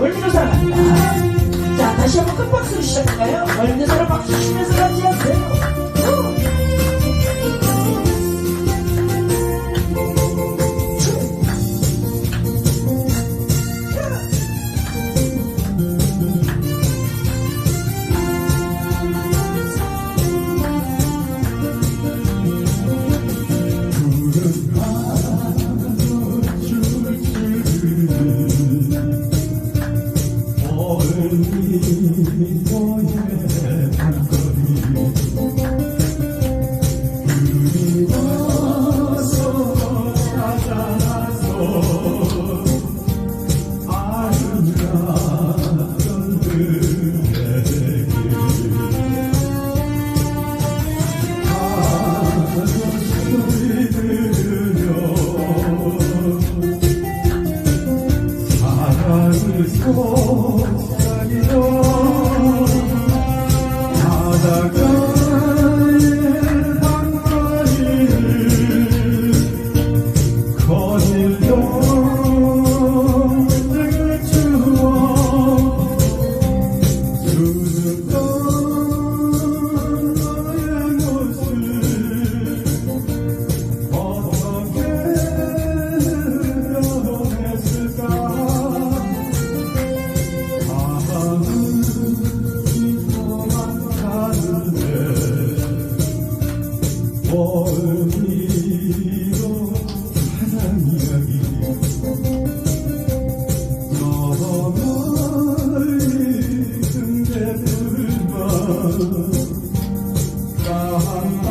월드로 사랑합니다. 자, 다시 한번 끝박수로 시작할까요? 월드사로 박수 치면서 같이 하세요. heart.